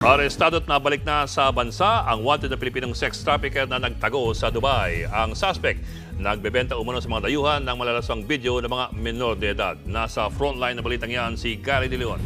Arestado at nabalik na sa bansa ang wanted na Pilipinong sex trafficker na nagtago sa Dubai. Ang suspect, nagbebenta umano sa mga dayuhan ng malalaswang video ng mga menor de edad. Nasa frontline na balitang yan si Gary De Leon.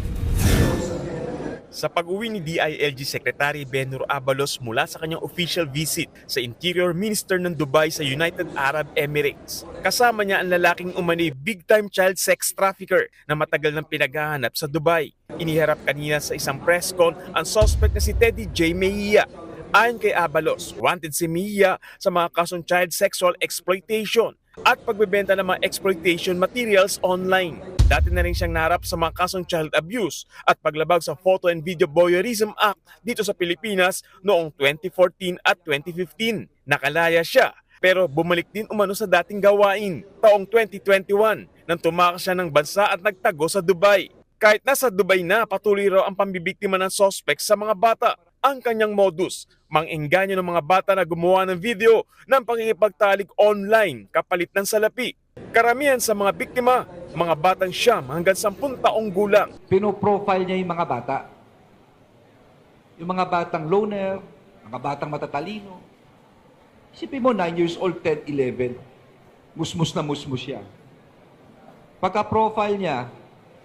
Sa pag-uwi ni DILG Secretary Benur Abalos mula sa kanyang official visit sa Interior Minister ng Dubai sa United Arab Emirates. Kasama niya ang lalaking umani big-time child sex trafficker na matagal nang pinaghahanap sa Dubai. Iniharap kanina sa isang press con ang suspect na si Teddy J. Mejia. Ayon kay Abalos, wanted si Mejia sa mga kasong child sexual exploitation at pagbebenta ng mga exploitation materials online. Dati na rin siyang narap sa mga kasong child abuse at paglabag sa Photo and Video Voyeurism Act dito sa Pilipinas noong 2014 at 2015. Nakalaya siya pero bumalik din umano sa dating gawain taong 2021 nang tumakas siya ng bansa at nagtago sa Dubai. Kahit nasa Dubai na, patuloy raw ang pambibiktima ng suspect sa mga bata. Ang kanyang modus, mangengganyo ng mga bata na gumawa ng video ng pangingipagtalik online kapalit ng salapi. Karamihan sa mga biktima, mga batang siyam hanggang 10 taong gulang. pinoprofile niya yung mga bata. Yung mga batang loner, mga batang matatalino. Isipin mo, 9 years old, 10, 11. Musmus na musmus siya. Pagka-profile niya,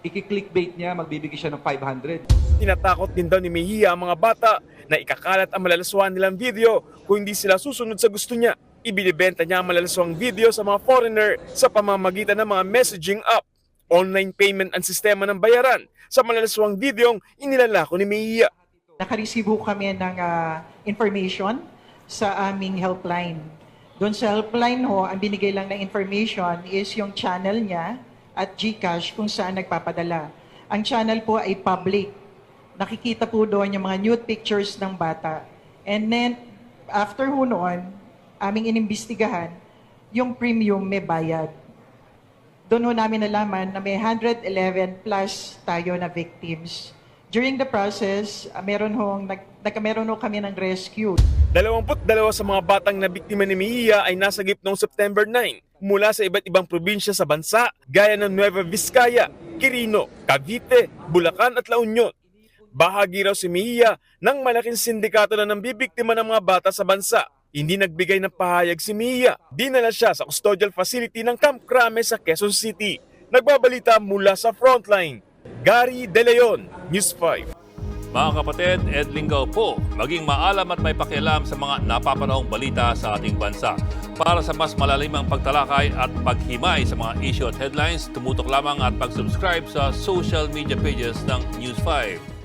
iki-clickbait niya, magbibigay siya ng 500. Tinatakot din daw ni Mejia ang mga bata na ikakalat ang malalaswaan nilang video kung hindi sila susunod sa gusto niya. Ibinibenta niya ang malalaswang video sa mga foreigner sa pamamagitan ng mga messaging app, online payment ang sistema ng bayaran sa malalaswang videong inilalako ni Mejia. Nakaresibo kami ng ah, information sa aming helpline. Doon sa helpline ho, ang binigay lang na information is yung channel niya at GCash kung saan nagpapadala. Ang channel po ay public. Nakikita po doon yung mga nude pictures ng bata. And then, after ho noon, aming inimbestigahan, yung premium may bayad. Doon ho namin nalaman na may 111 plus tayo na victims. During the process, ah, meron hong, nag, nagkameron ho kami ng rescue. 22 sa mga batang na biktima ni Mejia ay nasagip noong September 9 mula sa iba't ibang probinsya sa bansa gaya ng Nueva Vizcaya, Quirino, Cavite, Bulacan at La Union. Bahagi raw si Mejia ng malaking sindikato na nang bibiktima ng mga bata sa bansa. Hindi nagbigay ng pahayag si Mejia. Dinala siya sa custodial facility ng Camp Crame sa Quezon City. Nagbabalita mula sa frontline. Gary De Leon, News 5. Mga kapatid, Ed Lingaw po, maging maalam at may pakialam sa mga napapanahong balita sa ating bansa. Para sa mas malalimang pagtalakay at paghimay sa mga issue at headlines, tumutok lamang at pag-subscribe sa social media pages ng News 5.